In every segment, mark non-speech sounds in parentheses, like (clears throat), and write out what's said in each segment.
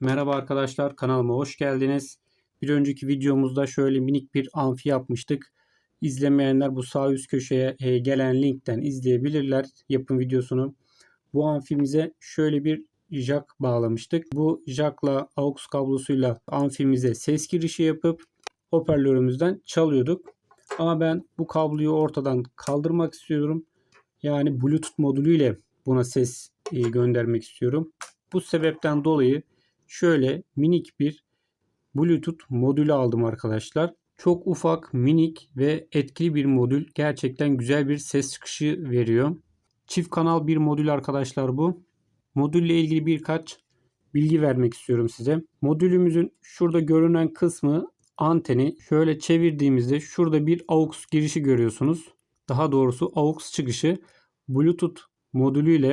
Merhaba arkadaşlar kanalıma hoş geldiniz. Bir önceki videomuzda şöyle minik bir amfi yapmıştık. İzlemeyenler bu sağ üst köşeye e, gelen linkten izleyebilirler yapım videosunu. Bu amfimize şöyle bir jack bağlamıştık. Bu jackla aux kablosuyla amfimize ses girişi yapıp hoparlörümüzden çalıyorduk. Ama ben bu kabloyu ortadan kaldırmak istiyorum. Yani Bluetooth modülüyle buna ses e, göndermek istiyorum. Bu sebepten dolayı şöyle minik bir Bluetooth modülü aldım arkadaşlar. Çok ufak, minik ve etkili bir modül. Gerçekten güzel bir ses çıkışı veriyor. Çift kanal bir modül arkadaşlar bu. Modülle ilgili birkaç bilgi vermek istiyorum size. Modülümüzün şurada görünen kısmı anteni. Şöyle çevirdiğimizde şurada bir AUX girişi görüyorsunuz. Daha doğrusu AUX çıkışı Bluetooth modülüyle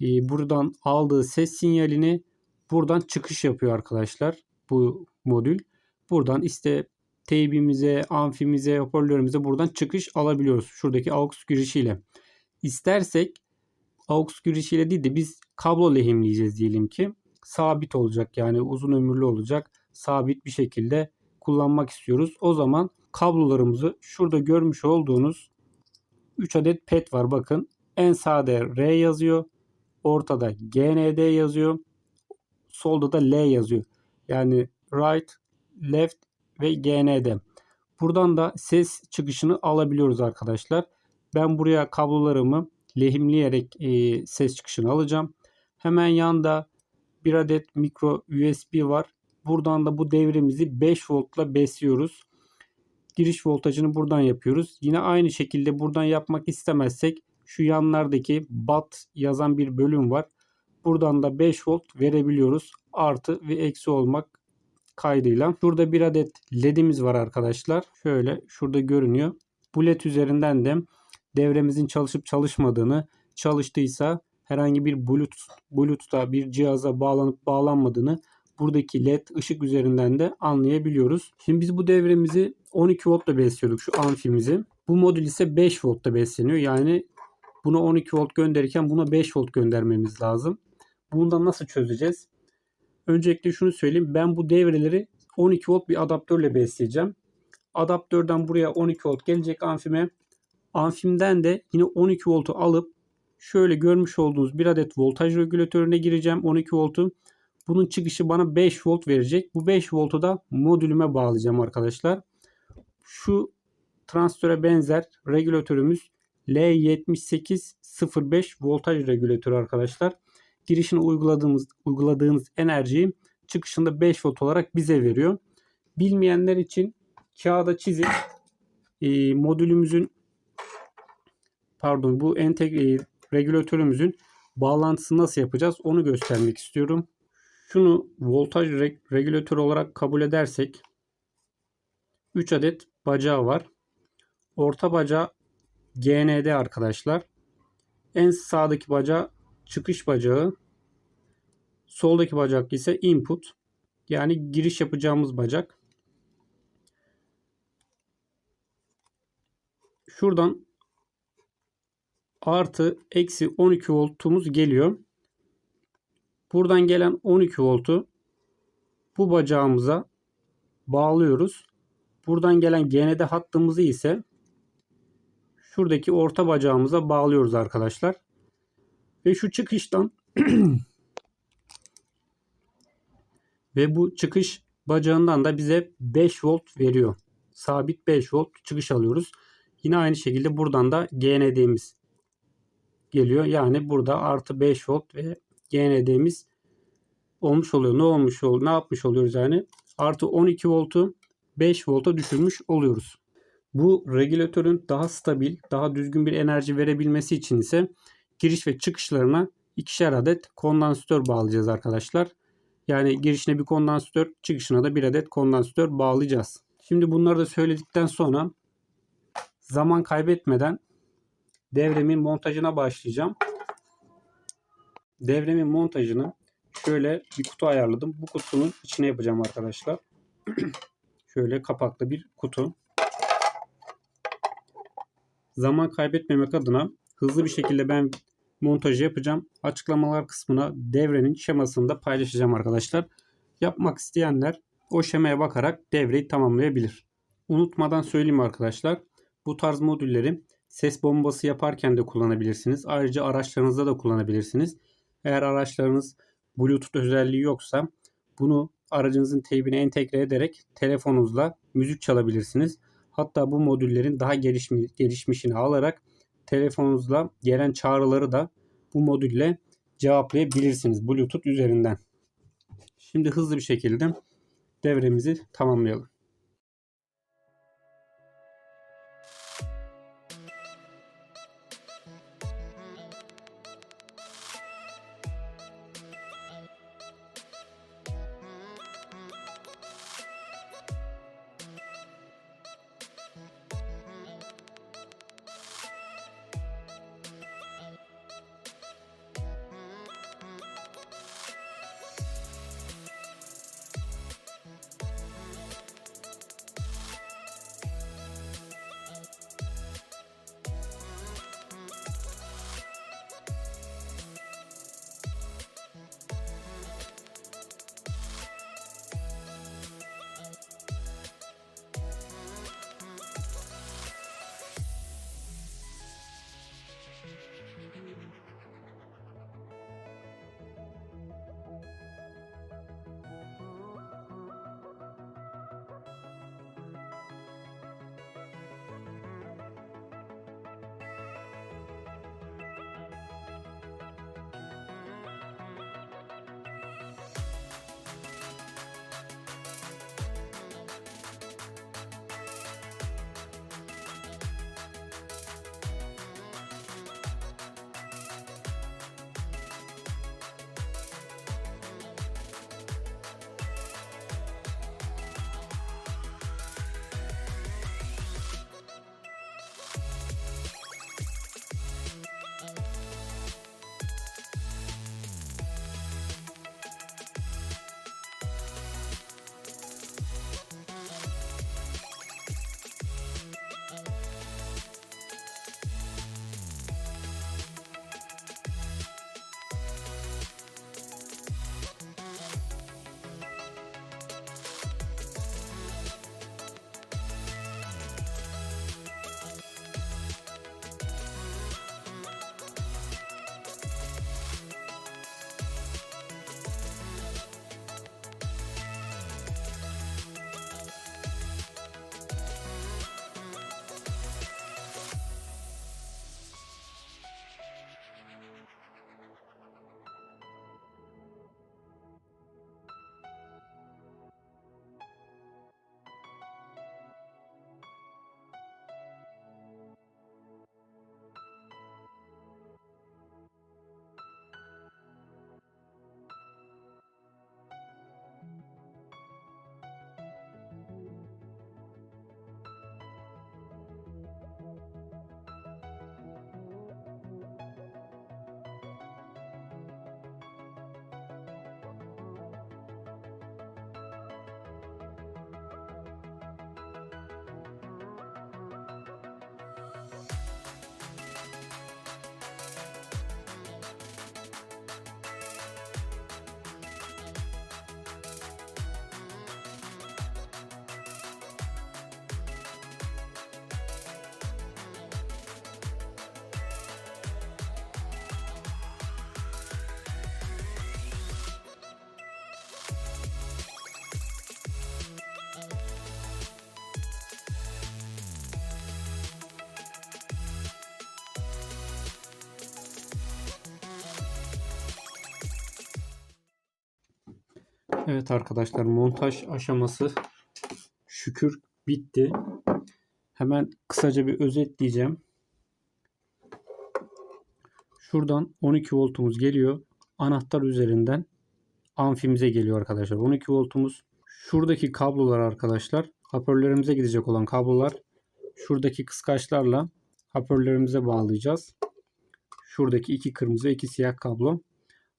e, buradan aldığı ses sinyalini buradan çıkış yapıyor arkadaşlar bu modül. Buradan işte teybimize, amfimize, hoparlörümüze buradan çıkış alabiliyoruz. Şuradaki AUX girişiyle. İstersek AUX girişiyle değil de biz kablo lehimleyeceğiz diyelim ki. Sabit olacak yani uzun ömürlü olacak. Sabit bir şekilde kullanmak istiyoruz. O zaman kablolarımızı şurada görmüş olduğunuz 3 adet pet var bakın. En sağda R yazıyor. Ortada GND yazıyor. Solda da L yazıyor. Yani right, left ve GND. Buradan da ses çıkışını alabiliyoruz arkadaşlar. Ben buraya kablolarımı lehimleyerek e, ses çıkışını alacağım. Hemen yanda bir adet mikro USB var. Buradan da bu devremizi 5 voltla besliyoruz. Giriş voltajını buradan yapıyoruz. Yine aynı şekilde buradan yapmak istemezsek şu yanlardaki BAT yazan bir bölüm var. Buradan da 5 volt verebiliyoruz. Artı ve eksi olmak kaydıyla. Şurada bir adet ledimiz var arkadaşlar. Şöyle şurada görünüyor. Bu led üzerinden de devremizin çalışıp çalışmadığını, çalıştıysa herhangi bir Bluetooth, Bluetooth'a bir cihaza bağlanıp bağlanmadığını buradaki led ışık üzerinden de anlayabiliyoruz. Şimdi biz bu devremizi 12 voltla besliyorduk şu amfimizi. Bu modül ise 5 voltta besleniyor. Yani buna 12 volt gönderirken buna 5 volt göndermemiz lazım. Bunu da nasıl çözeceğiz? Öncelikle şunu söyleyeyim. Ben bu devreleri 12 volt bir adaptörle besleyeceğim. Adaptörden buraya 12 volt gelecek amfime. Amfimden de yine 12 voltu alıp şöyle görmüş olduğunuz bir adet voltaj regülatörüne gireceğim 12 voltu. Bunun çıkışı bana 5 volt verecek. Bu 5 voltu da modülüme bağlayacağım arkadaşlar. Şu transistöre benzer regülatörümüz L7805 voltaj regülatörü arkadaşlar girişine uyguladığımız uyguladığınız enerjiyi çıkışında 5 volt olarak bize veriyor. Bilmeyenler için kağıda çizip e, modülümüzün pardon bu entegre e, regülatörümüzün bağlantısını nasıl yapacağız onu göstermek istiyorum. Şunu voltaj reg regülatörü olarak kabul edersek 3 adet bacağı var. Orta bacağı GND arkadaşlar. En sağdaki bacağı çıkış bacağı. Soldaki bacak ise input. Yani giriş yapacağımız bacak. Şuradan artı eksi 12 voltumuz geliyor. Buradan gelen 12 voltu bu bacağımıza bağlıyoruz. Buradan gelen GND hattımızı ise şuradaki orta bacağımıza bağlıyoruz arkadaşlar. Ve şu çıkıştan (clears throat) ve bu çıkış bacağından da bize 5 volt veriyor. Sabit 5 volt çıkış alıyoruz. Yine aynı şekilde buradan da GND'miz geliyor. Yani burada artı 5 volt ve GND'miz olmuş oluyor. Ne olmuş oluyor? Ne yapmış oluyoruz yani? Artı 12 voltu 5 volta düşürmüş oluyoruz. Bu regülatörün daha stabil, daha düzgün bir enerji verebilmesi için ise giriş ve çıkışlarına ikişer adet kondansatör bağlayacağız arkadaşlar. Yani girişine bir kondansatör, çıkışına da bir adet kondansatör bağlayacağız. Şimdi bunları da söyledikten sonra zaman kaybetmeden devremin montajına başlayacağım. Devremin montajını şöyle bir kutu ayarladım. Bu kutunun içine yapacağım arkadaşlar. (clears throat) şöyle kapaklı bir kutu. Zaman kaybetmemek adına hızlı bir şekilde ben montajı yapacağım. Açıklamalar kısmına devrenin şemasını da paylaşacağım arkadaşlar. Yapmak isteyenler o şemaya bakarak devreyi tamamlayabilir. Unutmadan söyleyeyim arkadaşlar. Bu tarz modülleri ses bombası yaparken de kullanabilirsiniz. Ayrıca araçlarınızda da kullanabilirsiniz. Eğer araçlarınız Bluetooth özelliği yoksa bunu aracınızın teybine entegre ederek telefonunuzla müzik çalabilirsiniz. Hatta bu modüllerin daha gelişmiş, gelişmişini alarak telefonunuzla gelen çağrıları da bu modülle cevaplayabilirsiniz Bluetooth üzerinden. Şimdi hızlı bir şekilde devremizi tamamlayalım. Evet arkadaşlar montaj aşaması şükür bitti. Hemen kısaca bir özetleyeceğim. Şuradan 12 voltumuz geliyor. Anahtar üzerinden amfimize geliyor arkadaşlar. 12 voltumuz. Şuradaki kablolar arkadaşlar hoparlörlerimize gidecek olan kablolar şuradaki kıskaçlarla hoparlörlerimize bağlayacağız. Şuradaki iki kırmızı iki siyah kablo.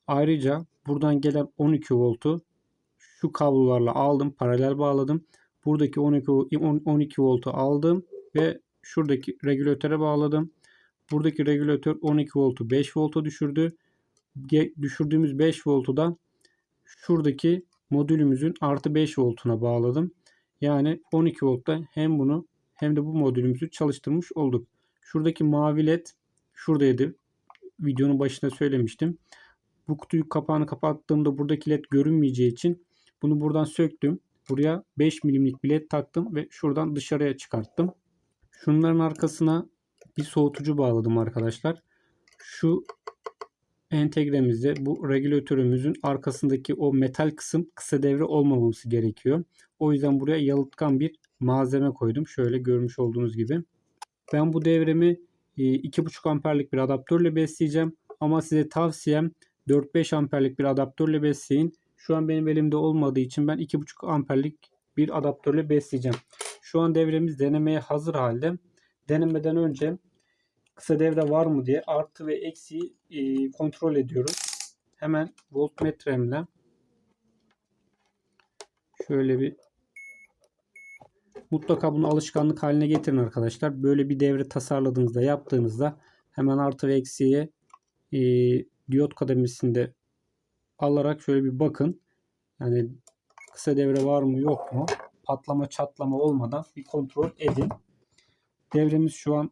Ayrıca buradan gelen 12 voltu şu kablolarla aldım. Paralel bağladım. Buradaki 12, 12 voltu aldım ve şuradaki regülatöre bağladım. Buradaki regülatör 12 voltu 5 volta düşürdü. Düşürdüğümüz 5 voltu da şuradaki modülümüzün artı 5 voltuna bağladım. Yani 12 voltta hem bunu hem de bu modülümüzü çalıştırmış olduk. Şuradaki mavi led şuradaydı. Videonun başında söylemiştim. Bu kutuyu kapağını kapattığımda buradaki led görünmeyeceği için bunu buradan söktüm. Buraya 5 milimlik bir led taktım ve şuradan dışarıya çıkarttım. Şunların arkasına bir soğutucu bağladım arkadaşlar. Şu entegremizde bu regülatörümüzün arkasındaki o metal kısım kısa devre olmaması gerekiyor. O yüzden buraya yalıtkan bir malzeme koydum. Şöyle görmüş olduğunuz gibi. Ben bu devremi e, 2.5 amperlik bir adaptörle besleyeceğim. Ama size tavsiyem 4-5 amperlik bir adaptörle besleyin. Şu an benim elimde olmadığı için ben 2.5 amperlik bir adaptörle besleyeceğim. Şu an devremiz denemeye hazır halde. Denemeden önce kısa devre var mı diye artı ve eksiği e, kontrol ediyorum. Hemen voltmetremle şöyle bir mutlaka bunu alışkanlık haline getirin arkadaşlar. Böyle bir devre tasarladığınızda yaptığınızda hemen artı ve eksiğe e, diyot kademesinde alarak şöyle bir bakın. Yani kısa devre var mı yok mu? Patlama çatlama olmadan bir kontrol edin. Devremiz şu an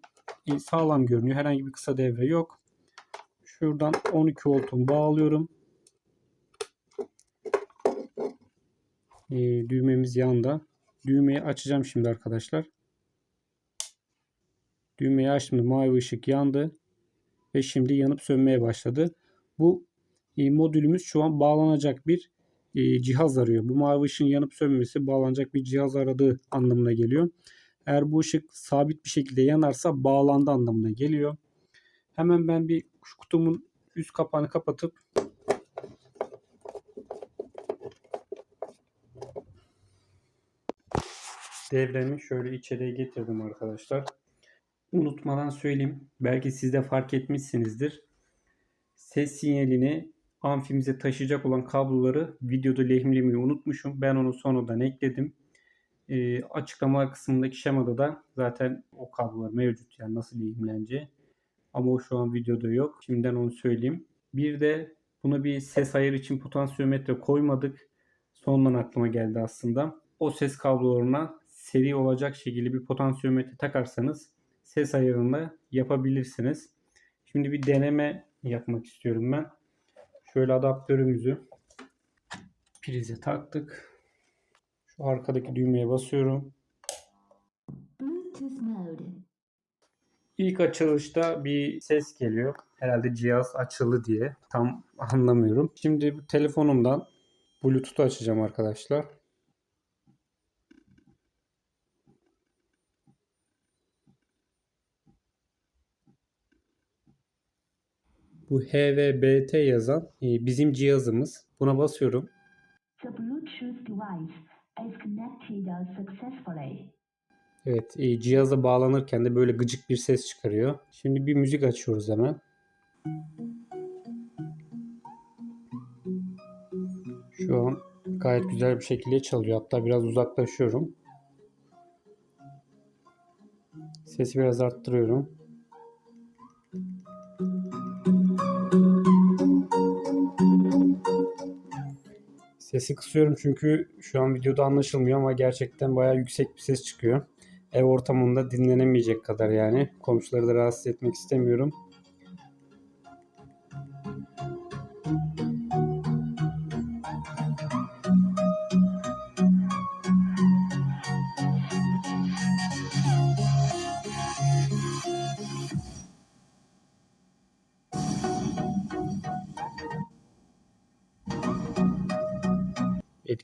sağlam görünüyor. Herhangi bir kısa devre yok. Şuradan 12 voltumu bağlıyorum. E, düğmemiz yanda. Düğmeyi açacağım şimdi arkadaşlar. Düğmeyi açtım. Mavi ışık yandı. Ve şimdi yanıp sönmeye başladı. Bu e, modülümüz şu an bağlanacak bir e, cihaz arıyor. Bu mavi ışığın yanıp sönmesi bağlanacak bir cihaz aradığı anlamına geliyor. Eğer bu ışık sabit bir şekilde yanarsa bağlandı anlamına geliyor. Hemen ben bir şu kutumun üst kapağını kapatıp devremi şöyle içeriye getirdim arkadaşlar. Unutmadan söyleyeyim. Belki siz de fark etmişsinizdir. Ses sinyalini amfimize taşıyacak olan kabloları videoda lehimlemeyi unutmuşum. Ben onu sonradan ekledim. E, açıklama kısmındaki şemada da zaten o kablolar mevcut. Yani nasıl lehimleneceği. Ama o şu an videoda yok. Şimdiden onu söyleyeyim. Bir de buna bir ses ayarı için potansiyometre koymadık. Sondan aklıma geldi aslında. O ses kablolarına seri olacak şekilde bir potansiyometre takarsanız ses ayarını yapabilirsiniz. Şimdi bir deneme yapmak istiyorum ben. Şöyle adaptörümüzü prize taktık. Şu arkadaki düğmeye basıyorum. İlk açılışta bir ses geliyor. Herhalde cihaz açıldı diye. Tam anlamıyorum. Şimdi bu telefonumdan Bluetooth'u açacağım arkadaşlar. Bu HVBT yazan e, bizim cihazımız. Buna basıyorum. The Bluetooth device is connected successfully. Evet, e, cihaza bağlanırken de böyle gıcık bir ses çıkarıyor. Şimdi bir müzik açıyoruz hemen. Şu an gayet güzel bir şekilde çalıyor. Hatta biraz uzaklaşıyorum. Sesi biraz arttırıyorum. Sesi kısıyorum çünkü şu an videoda anlaşılmıyor ama gerçekten bayağı yüksek bir ses çıkıyor. Ev ortamında dinlenemeyecek kadar yani. Komşuları da rahatsız etmek istemiyorum.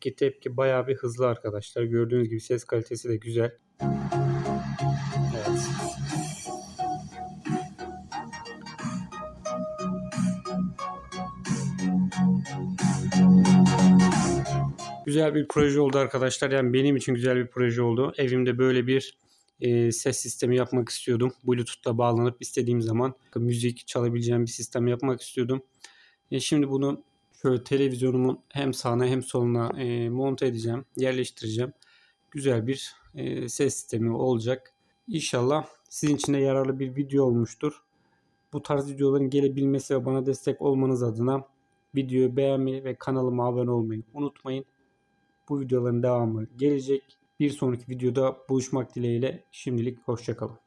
Etki tepki bayağı bir hızlı arkadaşlar. Gördüğünüz gibi ses kalitesi de güzel. Evet. Güzel bir proje oldu arkadaşlar. Yani benim için güzel bir proje oldu. Evimde böyle bir e, ses sistemi yapmak istiyordum. Bluetooth'la bağlanıp istediğim zaman müzik çalabileceğim bir sistem yapmak istiyordum. E, şimdi bunu şöyle televizyonumun hem sağına hem soluna e, monte edeceğim, yerleştireceğim. Güzel bir e, ses sistemi olacak. İnşallah sizin için de yararlı bir video olmuştur. Bu tarz videoların gelebilmesi ve bana destek olmanız adına videoyu beğenmeyi ve kanalıma abone olmayı unutmayın. Bu videoların devamı gelecek. Bir sonraki videoda buluşmak dileğiyle şimdilik hoşçakalın.